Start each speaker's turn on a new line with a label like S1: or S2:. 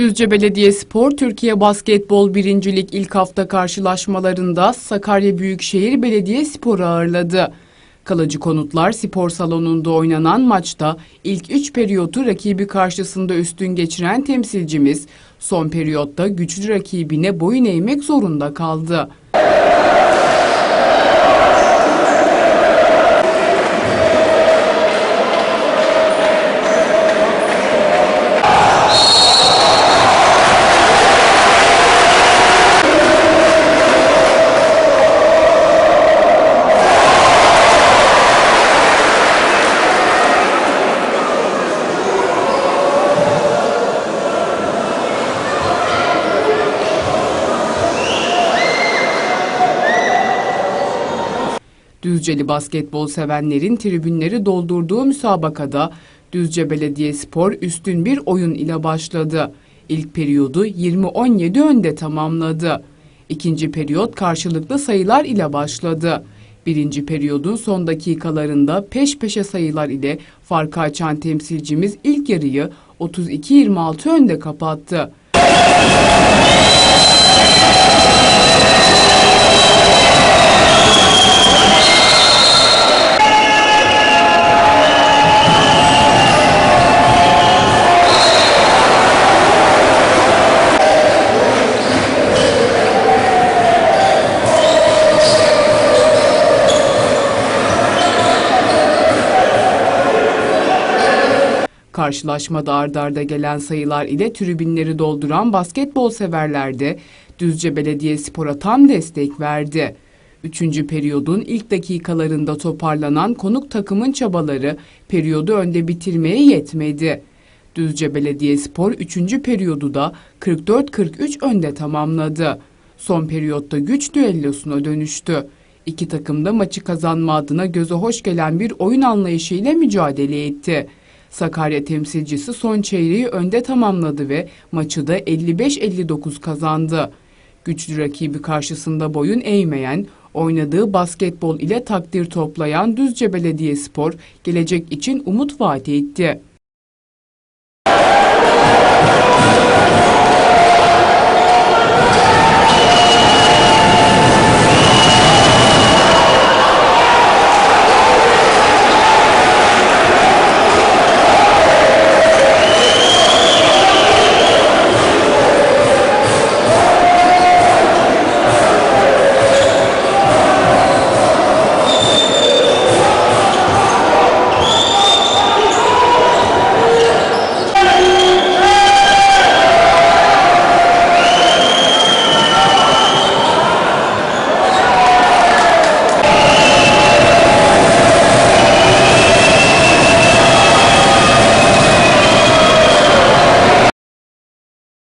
S1: Düzce Belediyespor Türkiye Basketbol Birincilik ilk hafta karşılaşmalarında Sakarya Büyükşehir Belediyespor'u ağırladı. Kalıcı Konutlar Spor Salonu'nda oynanan maçta ilk 3 periyotu rakibi karşısında üstün geçiren temsilcimiz son periyotta güçlü rakibine boyun eğmek zorunda kaldı. Düzceli basketbol sevenlerin tribünleri doldurduğu müsabakada Düzce Belediyespor üstün bir oyun ile başladı. İlk periyodu 20-17 önde tamamladı. İkinci periyot karşılıklı sayılar ile başladı. Birinci periyodun son dakikalarında peş peşe sayılar ile farkı açan temsilcimiz ilk yarıyı 32-26 önde kapattı. Karşılaşmada ardarda arda gelen sayılar ile tribünleri dolduran basketbol severler de Düzce Belediyespor'a tam destek verdi. Üçüncü periyodun ilk dakikalarında toparlanan konuk takımın çabaları periyodu önde bitirmeye yetmedi. Düzce Belediyespor 3. periyodu da 44-43 önde tamamladı. Son periyotta güç düellosuna dönüştü. İki takım da maçı kazanma adına göze hoş gelen bir oyun anlayışıyla mücadele etti. Sakarya temsilcisi son çeyreği önde tamamladı ve maçı da 55-59 kazandı. Güçlü rakibi karşısında boyun eğmeyen, oynadığı basketbol ile takdir toplayan Düzce Belediyespor gelecek için umut vaat etti.